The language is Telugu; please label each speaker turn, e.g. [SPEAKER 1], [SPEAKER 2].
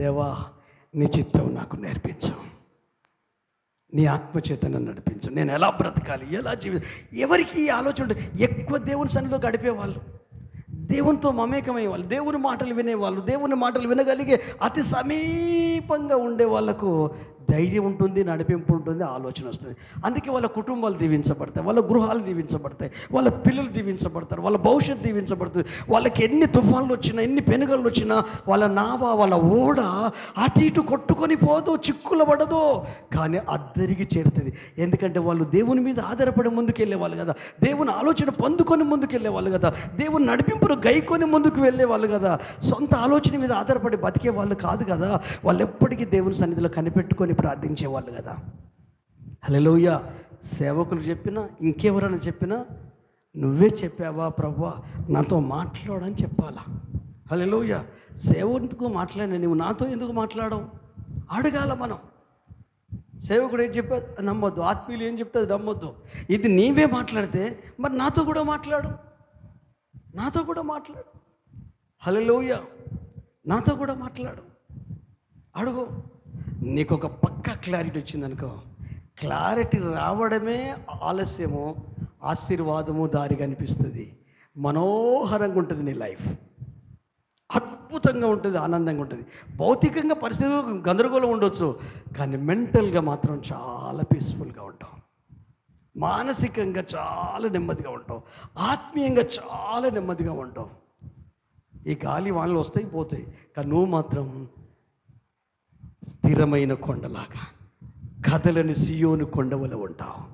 [SPEAKER 1] దేవా నీ చిత్తం నాకు నేర్పించు. నీ ఆత్మచేత నన్ను నడిపించు. నేను ఎలా బ్రతకాలి? ఎలా జీవి ఎవరికి ఈ ఆలోచన ఎక్కువ దేవుని సన్నిలో గడిపేవాళ్ళు దేవునితో మమేకమయ్యే వాళ్ళు దేవుని మాటలు వినేవాళ్ళు దేవుని మాటలు వినగలిగే అతి సమీపంగా ఉండే వాళ్ళకు ధైర్యం ఉంటుంది నడిపింపు ఉంటుంది ఆలోచన వస్తుంది. అందుకే వాళ్ళ కుటుంబాలు దీవించబడతాయి వాళ్ళ గృహాలు దీవించబడతాయి వాళ్ళ పిల్లలు దీవించబడతారు వాళ్ళ భవిష్యత్తు దీవించబడుతుంది. వాళ్ళకి ఎన్ని తుఫాన్లు వచ్చినా ఎన్ని పెనుగళ్ళు వచ్చినా వాళ్ళ నావ వాళ్ళ ఓడ అటు ఇటు కొట్టుకొని పోదు చిక్కుల పడదు కానీ అద్దరికి చేరుతుంది. ఎందుకంటే వాళ్ళు దేవుని మీద ఆధారపడి ముందుకెళ్ళే వాళ్ళు కదా. దేవుని ఆలోచన పొందుకొని ముందుకెళ్ళే వాళ్ళు కదా. దేవుని నడిపింపును గైకొని ముందుకు వెళ్ళే వాళ్ళు కదా. సొంత ఆలోచన మీద ఆధారపడి బతికే వాళ్ళు కాదు కదా. వాళ్ళు ఎప్పటికీ దేవుని సన్నిధిలో కనిపెట్టుకొని ప్రార్థించేవాళ్ళు కదా. హలోయ సేవకులు చెప్పినా ఇంకెవరైనా చెప్పినా నువ్వే చెప్పావా ప్రభా నాతో మాట్లాడని చెప్పాలా? హలోయ సేవకు మాట్లాడిన నువ్వు నాతో ఎందుకు మాట్లాడవు? అడగాల మనం. సేవకుడు ఏం చెప్పా నమ్మొద్దు. ఆత్మీయులు ఏం చెప్తే నమ్మొద్దు. ఇది నీవే మాట్లాడితే మరి నాతో కూడా మాట్లాడు. నాతో కూడా మాట్లాడు. హలోయ నాతో కూడా మాట్లాడు. అడుగు. నీకు ఒక పక్క క్లారిటీ వచ్చిందనుకో క్లారిటీ రావడమే ఆలస్యము ఆశీర్వాదము దారిగా అనిపిస్తుంది మనోహరంగా ఉంటుంది నీ లైఫ్ అద్భుతంగా ఉంటుంది ఆనందంగా ఉంటుంది. భౌతికంగా పరిస్థితి గందరగోళం ఉండొచ్చు కానీ మెంటల్గా మాత్రం చాలా పీస్ఫుల్గా ఉంటాం. మానసికంగా చాలా నెమ్మదిగా ఉంటాం. ఆత్మీయంగా చాలా నెమ్మదిగా ఉంటాం. ఈ గాలి వానలు వస్తాయి పోతాయి కానీ నువ్వు మాత్రం స్థిరమైన కొండలాగా. కథలని సియోను కొండవల ఉంటావు